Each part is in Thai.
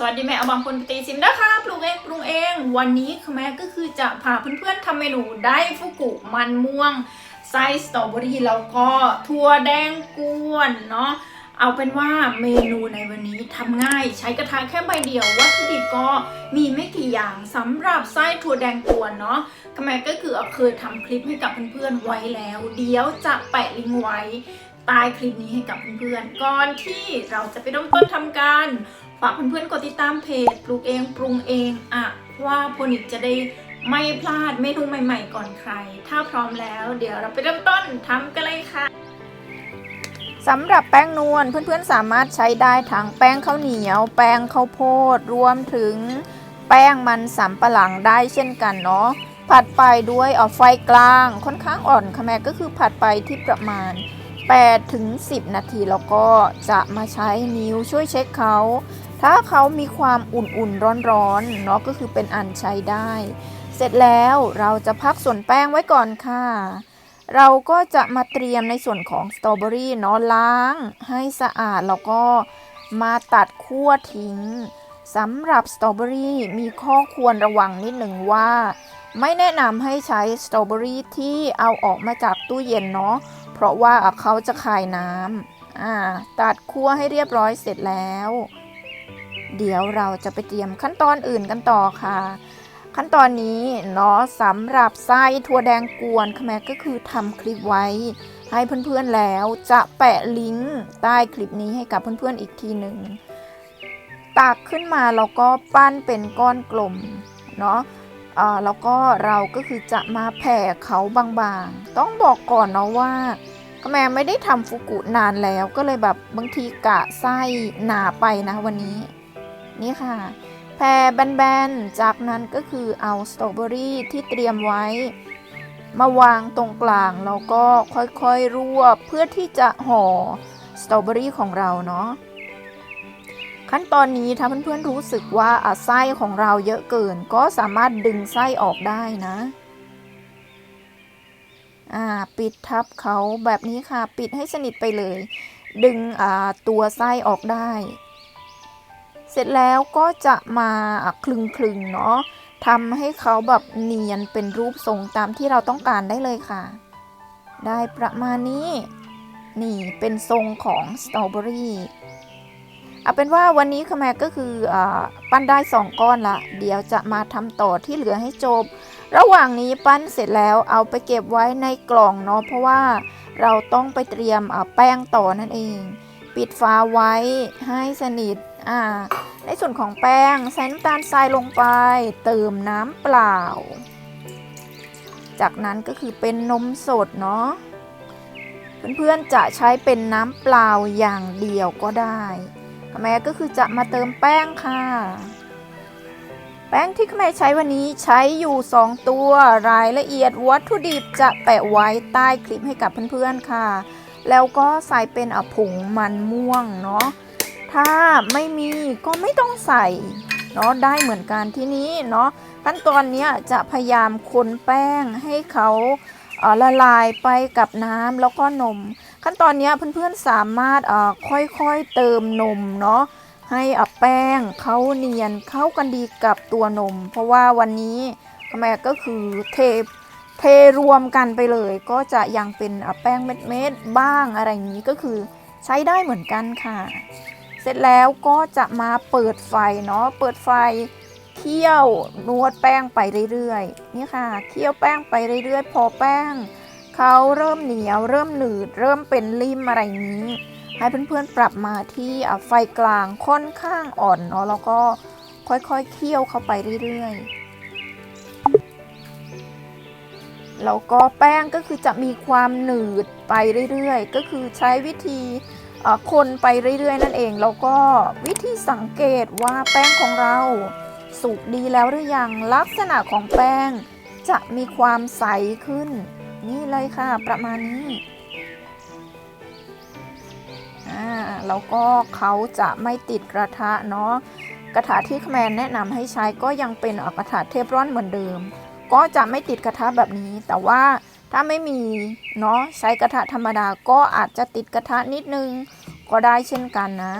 สวัสดีแม่อบางคนตีซิมนะคะปรุงเองปรุงเอง วันนี้ค่ะแม่ก็คือจะพาเพื่อนๆทำเมนูไดฟุกุมันม่วงไส้สตรอเบอรี่แล้วก็ถั่วแดงกวนเนาะเอาเป็นว่าเมนูในวันนี้ทำง่ายใช้กระทะแค่ใบเดียววัตถุดิบก็มีไม่กี่อย่างสำหรับไส้ถั่วแดงกวนเนาะค่ะแม่ก็คือเคยทำคลิปให้กับเพื่อนๆไว้แล้ว เดี๋ยวจะแปะลิงก์ไว้ใต้คลิปนี้ให้กับเพื่อนๆก่อนที่เราจะไปเริ่มต้นทำการ ฝากเพื่อนๆกดติดตามเพจ ปลูกเองปรุงเองอะว่าโพนิกจะได้ไม่พลาดเมนูใหม่ๆก่อนใคร ถ้าพร้อมแล้วเดี๋ยวเราไปเริ่มต้นทำกันเลยค่ะสำหรับแป้งนวลเพื่อนๆสามารถใช้ได้ทั้งแป้งข้าวเหนียว แป้งข้าวโพดรวมถึงแป้งมันสำปะหลังได้เช่นกันเนาะผัดไปด้วยเอาไฟกลางค่อนข้างอ่อนค่ะแม่ก็คือผัดไปที่ประมาณ8ถึง10 นาทีแล้วก็จะมาใช้นิ้วช่วยเช็คเขา ถ้าเขามีความอุ่นๆร้อนๆเนาะก็คือเป็นอันใช้ได้ เสร็จแล้วเราจะพักส่วนแป้งไว้ก่อนค่ะ เราก็จะมาเตรียมในส่วนของสตรอเบอรี่เนาะล้างให้สะอาดแล้วก็มาตัดขั้วทิ้งสำหรับสตรอเบอรี่มีข้อควรระวังนิดหนึ่งว่า ไม่แนะนำให้ใช้สตรอเบอรี่ที่เอาออกมาจากตู้เย็นเนาะเพราะว่าเขาจะคายน้ำตัดคั่วให้เรียบร้อยเสร็จแล้ว เดี๋ยวเราจะไปเตรียมขั้นตอนอื่นกันต่อค่ะ ขั้นตอนนี้เนาะสำหรับไส้ถั่วแดงกวนค่ะแมก็คือทำคลิปไว้ ให้เพื่อนๆแล้วจะแปะลิงก์ใต้คลิปนี้ให้กับเพื่อนๆอีกทีหนึ่งตักขึ้นมาแล้วก็ปั้นเป็นก้อนกลมเนาะแล้วก็เราก็คือจะมาแผ่เขาบางๆ ต้องบอกก่อนเนาะว่าแม่ไม่ได้ทำฟุกุนานแล้วก็เลยแบบบางทีกะไส้หนาไปนะวันนี้ นี่ค่ะแผ่แบนๆ จากนั้นก็คือเอาสตรอเบอรี่ที่เตรียมไว้ มาวางตรงกลางแล้วก็ค่อยๆรวบเพื่อที่จะห่อสตรอเบอรี่ของเราเนาะขั้นตอนนี้ถ้าเพื่อนๆรู้สึกว่าอะไส้ของเราเยอะเกิน ก็สามารถดึงไส้ออกได้นะอ่าปิดทับเขาแบบนี้ค่ะ ปิดให้สนิทไปเลย ดึงตัวไส้ออกได้ ร็จแล้วก็จะมาคลึงคลึงๆเนาะทำให้เขาแบบเนียนเป็นรูปทรงตามที่เราต้องการได้เลยค่ะ ได้ประมาณนี้ นี่เป็นทรงของสตรอเบอรี่เอาเป็นว่าวันนี้ค่ะแมก็คืออปั้นได้ 2 ก้อนละ เดี๋ยวจะมาทำต่อที่เหลือให้จบ ระหว่างนี้ปั้นเสร็จแล้วเอาไปเก็บไว้ในกล่องเนาะเพราะว่าเราต้องไปเตรียมแป้งต่อนั่นเอง ปิดฝาไว้ให้สนิท อ่า ในส่วนของแป้งใส่น้ำตาลทรายลงไป เติมน้ำเปล่า จากนั้นก็คือเป็นนมสดเนาะเพื่อนๆจะใช้เป็นน้ำเปล่าอย่างเดียวก็ได้แม่ก็คือจะมาเติมแป้งค่ะ แป้งที่แม่ใช้วันนี้ใช้อยู่ 2 ตัวรายละเอียดวัตถุดิบจะแปะไว้ใต้คลิปให้กับเพื่อนๆค่ะ แล้วก็ใส่เป็นอผงมันม่วงเนาะ ถ้าไม่มีก็ไม่ต้องใส่เนาะได้เหมือนกันที่นี้เนาะขั้นตอนนี้จะพยายามคนแป้งให้เขาเละลายไปกับน้ำแล้วก็นม ขั้นตอนนี้เพื่อนๆสามารถค่อยๆเติมนมเนาะให้อะแป้งเขาเนียนเข้ากันดีกับตัวนม เพราะว่าวันนี้แม่ก็คือเทเทรวมกันไปเลย ก็จะยังเป็นแป้งเม็ดๆบ้างอะไรอย่างนี้ก็คือใช้ได้เหมือนกันค่ะ ร็จแล้วก็จะมาเปิดไฟเนาะเปิดไฟเคี่ยวนวดแป้งไปเรื่อยๆนี่ค่ะเคี่ยวแป้งไปเรื่อยๆ พอแป้งเขาเริ่มเหนียว เริ่มหนืด เริ่มเป็นริมอะไรนี้ ให้เพื่อนๆปรับมาที่ไฟกลางค่อนข้างอ่อนเนาะแล้วก็ค่อยๆเคี่ยวเข้าไปเรื่อยๆแล้วก็แป้งก็คือจะมีความหนืดไปเรื่อยๆ ก็คือใช้วิธี คนไปเรื่อยๆ นั่นเอง แล้วก็วิธีสังเกตว่าแป้งของเราสุกดีแล้วหรือยังลักษณะของแป้ง จะมีความใสขึ้น นี่เลยค่ะประมาณนี้อ่าแล้วก็เขาจะไม่ติดกระทะเนาะกระทะที่แมนแนะนำให้ใช้ก็ยังเป็นอ่อกระทะเทฟรอนเหมือนเดิม ก็จะไม่ติดกระทะแบบนี้ แต่ว่า ถ้าไม่มีเนาะใช้กระทะธรรมดาก็อาจจะติดกระทะนิดนึงก็ได้เช่นกันนะ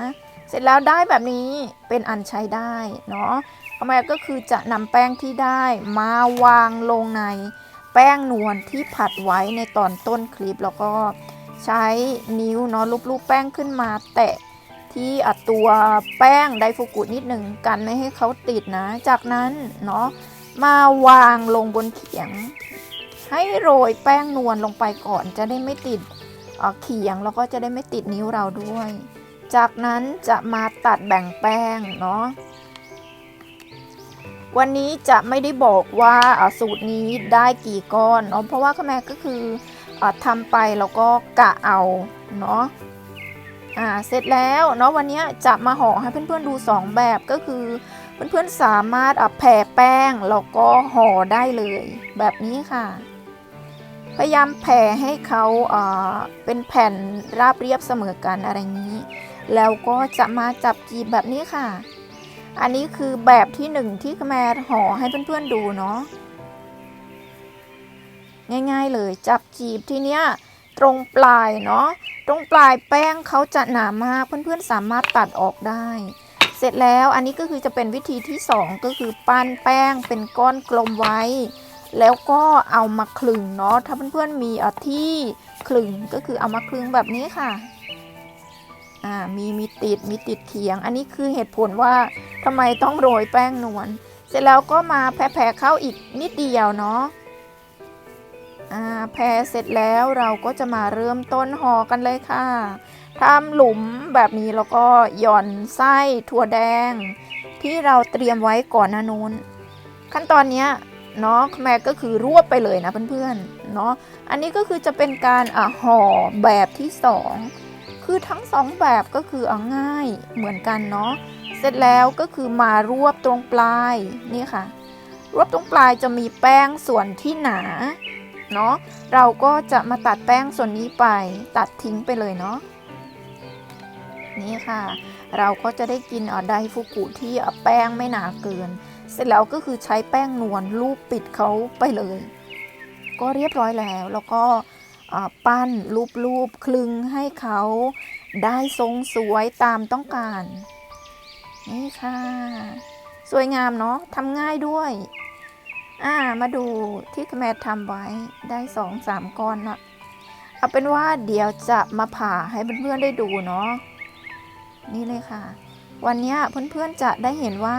เสร็จแล้วได้แบบนี้เป็นอันใช้ได้เนาะพ่อแม่ก็คือจะนำแป้งที่ได้มาวางลงในแป้งนวลที่ผัดไว้ในตอนต้นคลิปแล้วก็ใช้นิ้วเนาะลูบๆแป้งขึ้นมา แตะที่อตัวแป้งไดฟูกุนิดหนึ่งกันไม่ให้เขาติดนะ จากนั้นเนาะมาวางลงบนเขียง ให้โรยแป้งนวลลงไปก่อนจะได้ไม่ติดเขียงแล้วก็จะได้ไม่ติดนิ้วเราด้วย จากนั้นจะมาตัดแบ่งแป้งเนาะวันนี้จะไม่ได้บอกว่าสูตรนี้ได้กี่ก้อนเนาะเพราะว่าข้าแม่ก็คืออะทำไปแล้วก็กะเอาเนาะอ่าเสร็จแล้วเนาะวันนี้จะมาห่อให้เพื่อนๆดู 2 แบบก็คือเพื่อนๆสามารถแผ่แป้งแล้วก็ห่อได้เลย แบบนี้ค่ะ พยายามแผ่ให้เขาเป็นแผ่นราบเรียบเสมอกันอะไรนี้ แล้วก็จะมาจับจีบแบบนี้ค่ะ อันนี้คือแบบที่หนึ่งที่แม่ห่อให้เพื่อนๆดูเนาะง่ายๆเลยจับจีบที่เนี้ยตรงปลายเนาะตรงปลายแป้งเขาจะหนามากเพื่อนๆสามารถตัดออกได้ เสร็จแล้วอันนี้ก็คือจะเป็นวิธีที่สองก็คือปั้นแป้งเป็นก้อนกลมไว้ แล้วก็เอามาคลึงเนาะถ้าเพื่อนๆมีอที่คลึงก็คือเอามาคลึงแบบนี้ค่ะอ่ามีมีติดมีติดเขียง อันนี้คือเหตุผลว่าทำไมต้องโรยแป้งนวลเสร็จแล้วก็มาแผ่ๆเข้าอีกนิดเดียวเนาะอ่าแผ่เสร็จแล้วเราก็จะมาเริ่มต้นห่อกันเลยค่ะทำหลุมแบบนี้แล้วก็หย่อนไส้ถั่วแดง ที่เราเตรียมไว้ก่อนนานูนขั้นตอนเนี้ย เนาะแม่ก็คือรวบไปเลยนะเพื่อนๆเนาะอันนี้ก็คือจะเป็นการอะห่อแบบที่สองคือทั้งสองแบบก็คือเอาง่ายเหมือนกันเนาะเสร็จแล้วก็คือมารวบตรงปลายนี่ค่ะ รวบตรงปลายจะมีแป้งส่วนที่หนาเนาะเราก็จะมาตัดแป้งส่วนนี้ไปตัดทิ้งไปเลยเนาะนี่ค่ะ เราก็จะได้กินอ่อไดฟูกุที่แป้งไม่หนาเกิน สร็จแล้วก็คือใช้แป้งนวลลูบปิดเขาไปเลย ก็เรียบร้อยแล้ว แล้วก็ปั้นรูปๆคลึงให้เขาได้ทรงสวยตามต้องการ นี่ค่ะ สวยงามเนาะทำง่ายด้วย อ่ามาดูที่แม่ทำไว้ได้สองสามก้อนนะเอาเป็นว่าเดี๋ยวจะมาผ่าให้เพื่อนๆได้ดูเนาะนี่เลยค่ะ วันนี้เพื่อนๆจะได้เห็นว่า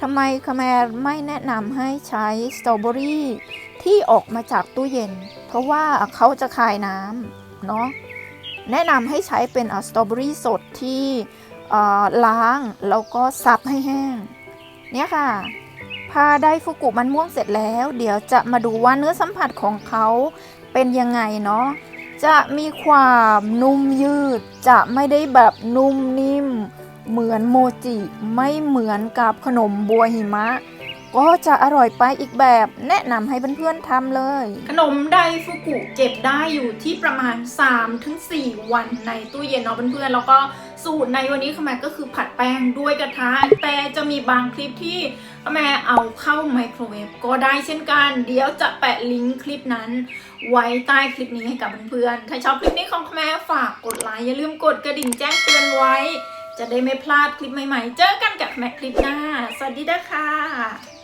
ทำไมคาแมรไม่แนะนำให้ใช้สตรอเบอรี่ที่ออกมาจากตู้เย็น เพราะว่าเขาจะคายน้ำเนาะแนะนำให้ใช้เป็นสตรอเบอรี่สดที่ล้างแล้วก็ซับให้แห้ง เนี่ยค่ะ พาไดฟุกุมันม่วงเสร็จแล้ว เดี๋ยวจะมาดูว่าเนื้อสัมผัสของเขาเป็นยังไงเนาะจะมีความนุ่มยืดจะไม่ได้แบบนุ่มนิ่ม เหมือนโมจิไม่เหมือนกับขนมบัวหิมะ ก็จะอร่อยไปอีกแบบแนะนำให้เพื่อนๆทำเลย ขนมไดฟุกุเก็บได้อยู่ที่ประมาณ 3-4 วันในตู้เย็นเนาะเพื่อนๆแล้วก็สูตรในวันนี้ขแม่ก็คือผัดแป้งด้วยกระทะ แต่จะมีบางคลิปที่ขแม่เอาเข้าไมโครเวฟก็ได้เช่นกัน เดี๋ยวจะแปะลิงก์คลิปนั้น ไว้ใต้คลิปนี้ให้กับเพื่อนๆถ้าชอบคลิปนี้ของขแม่ฝากกดไลค์อย่าลืมกดกระดิ่งแจ้งเตือนไว้ จะได้ไม่พลาดคลิปใหม่ๆ เจอกันกับแม่คลิปหน้า สวัสดีนะคะ